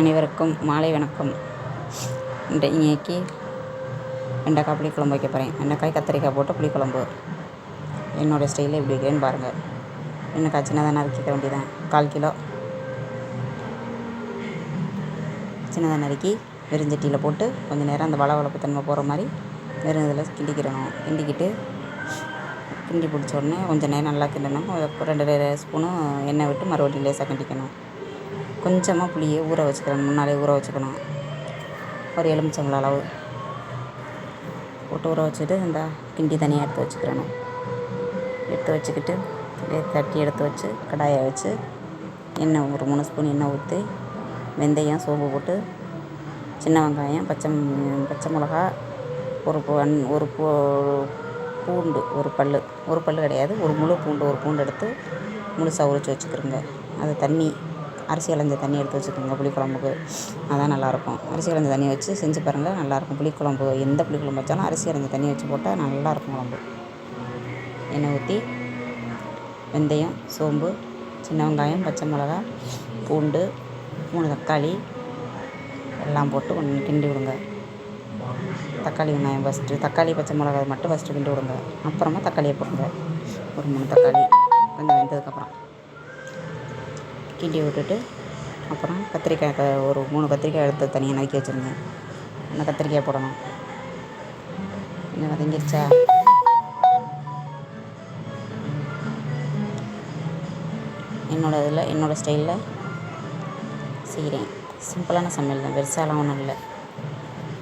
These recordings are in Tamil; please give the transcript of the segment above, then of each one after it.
அனைவருக்கும் மாலை வணக்கம். இன்றைக்கு வெண்டைக்காய் புளிக்குழம்பு வைக்க போகிறேன் வெண்டைக்காய் கத்திரிக்காய் போட்டு புளிக்குழம்பு. என்னோடய ஸ்டைலில் எப்படி வைக்கிறேன்னு பாருங்கள் வெண்டைக்காய் சின்னதாக நறுக்கிக்க வேண்டியதான் கால் கிலோ. சின்னதாக நறுக்கி வெறிஞ்சட்டியில் போட்டு கொஞ்சம் நேரம் அந்த வளவளப்பு தன்மை போகிற மாதிரி வெறும் இதில் கிண்டிக்கிடணும் கிண்டிக்கிட்டு கிண்டி பிடிச்ச உடனே கொஞ்சம் நேரம் நல்லா கிண்டணும். ரெண்டு ஸ்பூனும் எண்ணெய் விட்டு மறுபடியும் லேசாக கிண்டிக்கணும். கொஞ்சமாக புளியை ஊற வச்சுக்கணும். முன்னாலே ஊற வச்சுக்கணும். ஒரு எலுமிச்சம்பழம் அளவு. போட்டு ஊற வச்சுட்டு இந்த கிண்டி தனியாக எடுத்து வச்சுக்கிறணும். எடுத்து வச்சுக்கிட்டு அப்படியே தட்டி எடுத்து வச்சு கடாயை வச்சு எண்ணெய் ஒரு மூணு ஸ்பூன் எண்ணெய் ஊற்றி வெந்தயம் சோம்பு போட்டு சின்ன வெங்காயம் பச்சை பச்சை மிளகா ஒரு பூ ஒரு பூ பூண்டு ஒரு பல் ஒரு பல் கிடையாது. ஒரு முழு பூண்டு ஒரு பூண்டு எடுத்து முழுசாக உரித்து வச்சுக்கிறோங்க. அது தண்ணி அரிசி அலைஞ்ச தண்ணி எடுத்து வச்சுக்கோங்க. புளிக்குழம்புக்கு. அதான் நல்லாயிருக்கும். அரிசி அலைஞ்ச தண்ணி வச்சு செஞ்சு பாருங்கள் நல்லாயிருக்கும். புளிக்குழம்பு எந்த புளிக்குழம்பு வச்சாலும் அரிசி அலைஞ்ச தண்ணி வச்சு போட்டால் நல்லாயிருக்கும் குழம்பு. எண்ணெய் ஊற்றி வெந்தயம் சோம்பு சின்ன வெங்காயம் பச்சை மிளகா பூண்டு மூணு தக்காளி எல்லாம் போட்டு கொஞ்சம் கிண்டி விடுங்க. தக்காளி வெங்காயம் ஃபஸ்ட்டு தக்காளி பச்சை மிளகாய் மட்டும் ஃபஸ்ட்டு கிண்டி விடுங்க. அப்புறமா தக்காளியை போடுங்க ஒரு மூணு தக்காளி. கொஞ்சம் வெந்ததுக்கப்புறம். கிண்டி விட்டுட்டு அப்புறம் கத்திரிக்காய் க ஒரு மூணு கத்திரிக்காய் எடுத்து தனியாக நறுக்கி வச்சுருந்தேன். அந்த கத்திரிக்காய் போடணும். கொஞ்சம் வதங்கிருச்சா? என்னோடய இதில் என்னோடய ஸ்டைலில் செய்கிறேன். சிம்பிளான சமையல் தான். பெருசாலாம் ஒன்றும் இல்லை.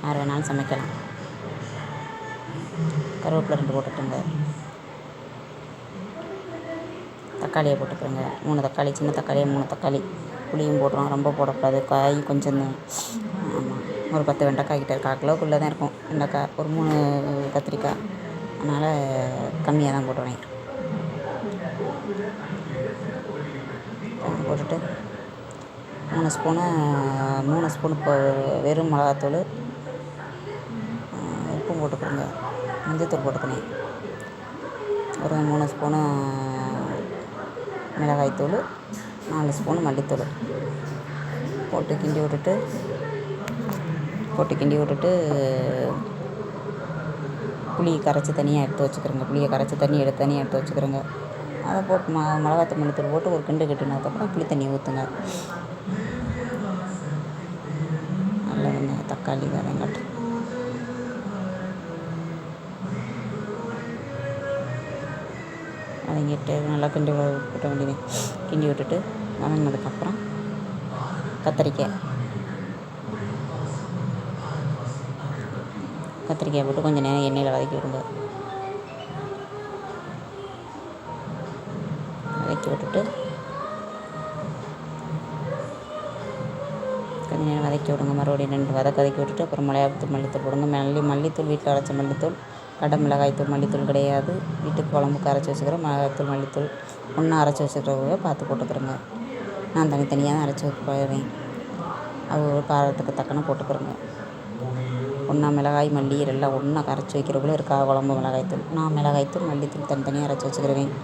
யார் வேணாலும் சமைக்கலாம். கருவேப்பிலை ரெண்டு போட்டுட்டுங்க தக்காளியை போட்டுக்கிறேங்க. மூணு தக்காளி சின்ன தக்காளியை மூணு தக்காளி. புளியும் போடுறோம் ரொம்ப போடக்கூடாது. காய் கொஞ்சம் ஆமாம் ஒரு பத்து வெண்டைக்காய் கிட்ட கால் கிலோக்குள்ளே தான் இருக்கும். வெண்டைக்காய் ஒரு மூணு கத்திரிக்காய். அதனால் கம்மியாக தான் போடுவேன் போட்டுட்டு மூணு ஸ்பூனு மூணு ஸ்பூன் இப்போ வெறும் மிளகாத்தூள் உப்பும் போட்டுக்கோங்க மஞ்சத்தூள் போட்டுக்கணும் ஒரு மூணு ஸ்பூனு மிளகாய்த்தூள் நாலு ஸ்பூன் மல்லித்தூள் போட்டு கிண்டி விட்டுட்டு போட்டு கிண்டி விட்டுட்டு புளியை கரைச்சி தனியாக எடுத்து வச்சுக்கிறோங்க. புளியை கரைச்சி தண்ணி எடுத்து தனியாக எடுத்து வச்சுக்கிறோங்க. அதை போட்டு ம மிளகாத்தூள் மல்லித்தூள் போட்டு ஒரு கிண்டு கட்டினதுக்கப்புறம் புளி தண்ணி ஊற்றுங்க நல்ல வெங்காயம் தக்காளி வதங்கட்டும் வதங்கிட்டு நல்லா கிண்டி விட்ட வேண்டியது. கிண்டி விட்டுட்டு வதங்கினதுக்கப்புறம் கத்திரிக்காய். கத்திரிக்காய் போட்டு கொஞ்சம் நேரம் எண்ணெயில் வதக்கி விடுங்க. வதக்கி விட்டுட்டு கொஞ்சம் நேரம் வதக்கி விடுங்க. மறுபடியும் ரெண்டு வதக்க வதக்கி விட்டுட்டு அப்புறம் மிளகாத்தூள் மல்லித்தூள் போடுங்க. மல்லி மல்லித்தூள் வீட்டில் அரைச்ச மல்லித்தூள் கடை மிளகாய்த்தூள் மல்லித்தூள் கிடையாது. வீட்டுக்கு குழம்புக்கு அரைச்சி வச்சுக்கிறேன் மிளகாய்த்தூள் மல்லித்தூள் ஒன்றா அரைச்சி வச்சுக்கிறவங்க பார்த்து போட்டுக்கிறோங்க. நான் தனித்தனியாக தான் அரைச்சி போயிடுவேன் அது ஒரு காரத்துக்கு தக்கன போட்டுக்கிறோங்க. ஒன்றா மிளகாய் மல்லி எல்லாம் ஒன்றா கரைச்சி வைக்கிறவங்களும் இருக்கா குழம்பு மிளகாய்த்தூள். நான் மிளகாய்த்தூள் மல்லித்தூள் தனித்தனியாக அரைச்சி வச்சுக்கிறேன்.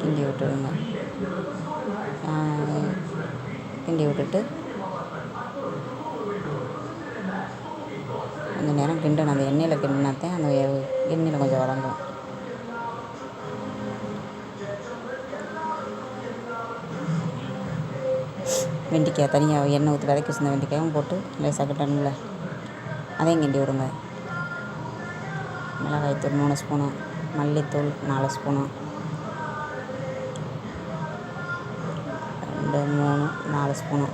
கிண்டி விட்டுருங்க கிண்டி விட்டுட்டு கொஞ்சம் நேரம் கிண்டணும். அந்த எண்ணெயில் கிண்டினாத்தான் அந்த எண்ணெயில் கொஞ்சம் வதங்கும். வெண்டிக்காய் தனியாக எண்ணெய் ஊற்றி விதைக்க வச்சிருந்த வெண்டிக்காயும் போட்டு லேசாக கிட்டணும்ல. அதையும் கிண்டி விடுங்க. மிளகாய்த்தூள் மூணு ஸ்பூனு மல்லித்தூள் நாலு ஸ்பூனு ரெண்டு மூணு நாலு ஸ்பூனு.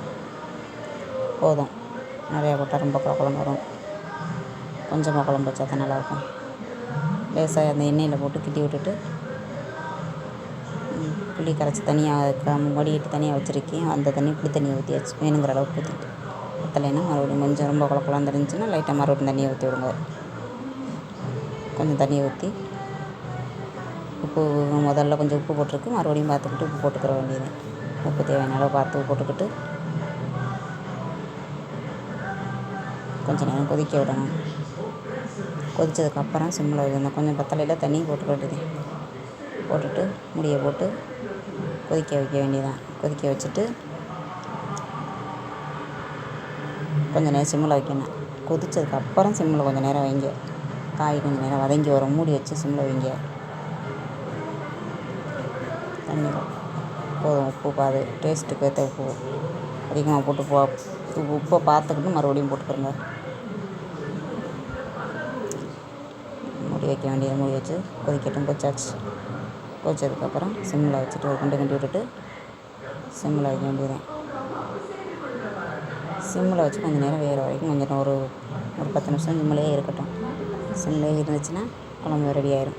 போதும். நிறையா போட்டால் ரொம்ப குழம்பு வரும். கொஞ்சமாக குழம்பு வச்சா தான் நல்லாயிருக்கும். லேசாக அந்த எண்ணெயில் போட்டு கிட்டி விட்டுட்டு புளி கரைச்சி தனியாக வடிகட்டி தனியாக வச்சுருக்கேன். அந்த தண்ணி புளி தண்ணியை ஊற்றியாச்சு வேணுங்கிற அளவுக்கு ஊற்றிட்டு பத்தலைன்னா மறுபடியும் கொஞ்சம் ரொம்ப குழப்பெல்லாம் தெரிஞ்சுன்னா லைட்டாக மறுபடியும் தண்ணியை ஊற்றி விடுங்க. கொஞ்சம் தண்ணியை ஊற்றி உப்பு முதல்ல கொஞ்சம் உப்பு போட்டிருக்கு. மறுபடியும் பார்த்துக்கிட்டு உப்பு போட்டுக்கிற வேண்டியது உப்பு தேவையான அளவு பார்த்து போட்டுக்கிட்டு கொஞ்சம் நேரம் கொதிக்க விடணும். கொதித்ததுக்கப்புறம் சிம்மில் வைக்கணும் கொஞ்சம் பத்தலையில் தண்ணி போட்டுக்க வேண்டியது போட்டுட்டு மூடியை போட்டு கொதிக்க வைக்க வேண்டியதான் கொதிக்க வச்சுட்டு கொஞ்சம் நேரம் சிம்மில் வைக்கணும். கொதித்ததுக்கப்புறம் சிம்மில் கொஞ்சம் நேரம் வைங்க. காய் கொஞ்சம் நேரம் வதங்கி வரும். மூடி வச்சு சிம்மில் வைங்க. தண்ணி போதும். உப்பு பாது டேஸ்ட்டுக்கு ஏற்ற உப்பு. அதிகமாக போட்டு போ. உப்பை பார்த்துக்கிட்டு மறுபடியும் போட்டுக்கிறோங்க வைக்க வேண்டியது மூடி வச்சு கொதிக்கட்டும் கொச்சாச்சு கொதிச்சதுக்கப்புறம் சிம்மில் வச்சுட்டு ஒரு குண்டு கிண்டி விட்டுட்டு சிம்மில் வைக்க வேண்டியதுதான். சிம்மில் வச்சு கொஞ்சம் நேரம் வேறு வரைக்கும் கொஞ்சம் நேரம் ஒரு ஒரு பத்து நிமிஷம் சிம்மிலே இருக்கட்டும். சிம்மிலே இருந்துச்சுன்னா குழம்பு ரெடி ஆயிரும்.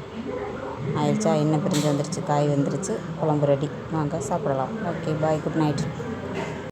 ஆயிடுச்சா எண்ணெய் பிரிஞ்சு வந்துருச்சு காய் வந்துருச்சு குழம்பு ரெடி வாங்க சாப்பிடலாம். Okay bye good night